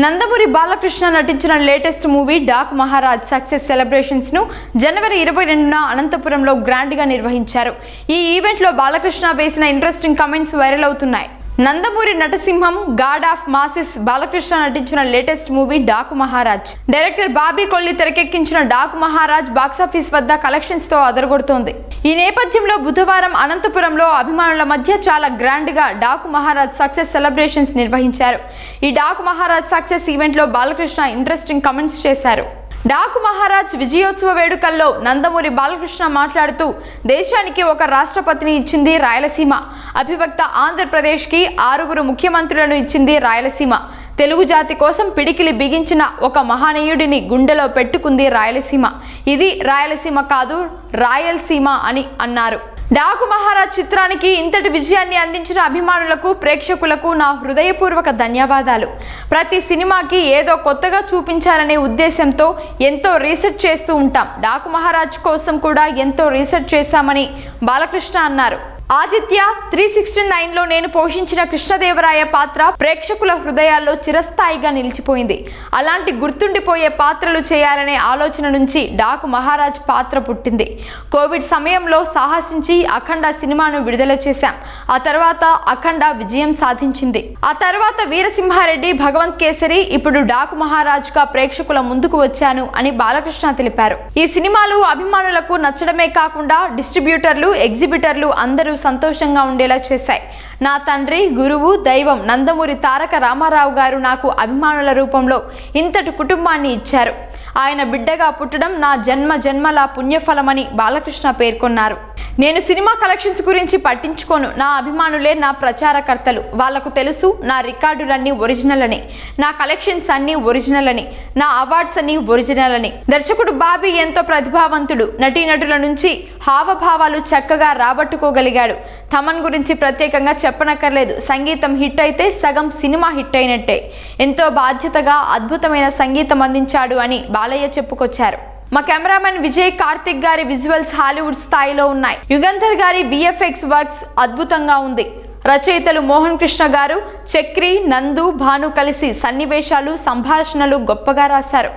నందమూరి బాలకృష్ణ నటించిన latest movie Daaku Maharaj success సెలబ్రేషన్స్ను జనవరి ఇరవై రెండున అనంతపురంలో గ్రాండ్గా నిర్వహించారు. ఈ ఈవెంట్లో బాలకృష్ణ వేసిన ఇంట్రెస్టింగ్ కమెంట్స్ వైరల్ అవుతున్నాయి. నందమూరి నటసింహం గాడ్ ఆఫ్ మాసిస్ బాలకృష్ణ నటించిన latest movie Daaku Maharaj. Director Bobby Kolli తెరకెక్కించిన డాకు మహారాజ్ బాక్సాఫీస్ వద్ద కలెక్షన్స్తో అదరగొడుతోంది. ఈ నేపథ్యంలో బుధవారం అనంతపురంలో అభిమానుల మధ్య చాలా గ్రాండ్గా డాకు మహారాజ్ సక్సెస్ సెలబ్రేషన్స్ నిర్వహించారు. ఈ డాకు మహారాజ్ సక్సెస్ ఈవెంట్లో బాలకృష్ణ ఇంట్రెస్టింగ్ కమెంట్స్ చేశారు. డాకు మహారాజ్ విజయోత్సవ వేడుకల్లో నందమూరి బాలకృష్ణ మాట్లాడుతూ దేశానికి ఒక రాష్ట్రపతిని ఇచ్చింది రాయలసీమ. అభివక్త ఆంధ్రప్రదేశ్కి ఆరుగురు ముఖ్యమంత్రులను ఇచ్చింది రాయలసీమ. తెలుగు జాతి కోసం పిడికిలి బిగించిన ఒక మహానీయుడిని గుండెలో పెట్టుకుంది రాయలసీమ. ఇది రాయలసీమ కాదు రాయలసీమ అని అన్నారు. డాకు మహారాజ్ చిత్రానికి ఇంతటి విజయాన్ని అందించిన అభిమానులకు ప్రేక్షకులకు నా హృదయపూర్వక ధన్యవాదాలు. ప్రతి సినిమాకి ఏదో కొత్తగా చూపించాలనే ఉద్దేశంతో ఎంతో రీసెర్చ్ చేస్తూ ఉంటాం. డాకు మహారాజ్ కోసం కూడా ఎంతో రీసెర్చ్ చేశామని బాలకృష్ణ అన్నారు. ఆదిత్య త్రీ సిక్స్టీ నైన్లో నేను పోషించిన కృష్ణదేవరాయ పాత్ర ప్రేక్షకుల హృదయాల్లో చిరస్థాయిగా నిలిచిపోయింది. అలాంటి గుర్తుండిపోయే పాత్రలు చేయాలనే ఆలోచన నుంచి డాకు మహారాజ్ పాత్ర పుట్టింది. కోవిడ్ సమయంలో సాహసించి అఖండ సినిమాను విడుదల చేశాం. ఆ తర్వాత అఖండ విజయం సాధించింది. ఆ తర్వాత వీరసింహారెడ్డి భగవంత్ కేసరి ఇప్పుడు డాకు మహారాజ్గా ప్రేక్షకుల ముందుకు వచ్చాను అని బాలకృష్ణ తెలిపారు. ఈ సినిమాలు అభిమానులకు నచ్చడమే కాకుండా డిస్ట్రిబ్యూటర్లు ఎగ్జిబిటర్లు అందరూ సంతోషంగా ఉండేలా చేశాయి. నా తండ్రి గురువు దైవం నందమూరి తారక రామారావు గారు నాకు అభిమానుల రూపంలో ఇంతటి కుటుంబాన్ని ఇచ్చారు. ఆయన బిడ్డగా పుట్టడం నా జన్మ జన్మల పుణ్యఫలమని బాలకృష్ణ పేర్కొన్నారు. నేను సినిమా కలెక్షన్స్ గురించి పట్టించుకోను. నా అభిమానులే నా ప్రచారకర్తలు. వాళ్ళకు తెలుసు నా రికార్డులన్నీ ఒరిజినల్ అని నా కలెక్షన్స్ అన్నీ ఒరిజినల్ అని నా అవార్డ్స్ అన్నీ ఒరిజినల్ అని దర్శకుడు బాబీ ఎంతో ప్రతిభావంతుడు. నటీనటుల నుంచి హావభావాలు చక్కగా రాబట్టుకోగలిగాడు. థమన్ గురించి ప్రత్యేకంగా చెప్పనక్కర్లేదు. సంగీతం హిట్ అయితే సగం సినిమా హిట్ అయినట్టే. ఎంతో బాధ్యతగా అద్భుతమైన సంగీతం అందించాడు అని బాలయ్య చెప్పుకొచ్చారు. మా కెమెరామెన్ విజయ్ కార్తిక్ గారి విజువల్స్ హాలీవుడ్ స్థాయిలో ఉన్నాయి. యుగంధర్ గారి విఎఫ్ఎక్స్ వర్క్స్ అద్భుతంగా ఉంది. రచయితలు మోహన్ కృష్ణ గారు చక్రి నందు భాను కలిసి సన్నివేశాలు సంభాషణలు గొప్పగా రాశారు.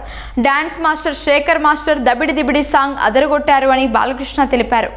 Dance master Shekhar master Dabidi Dibidi song అదరగొట్టారు అని బాలకృష్ణ తెలిపారు.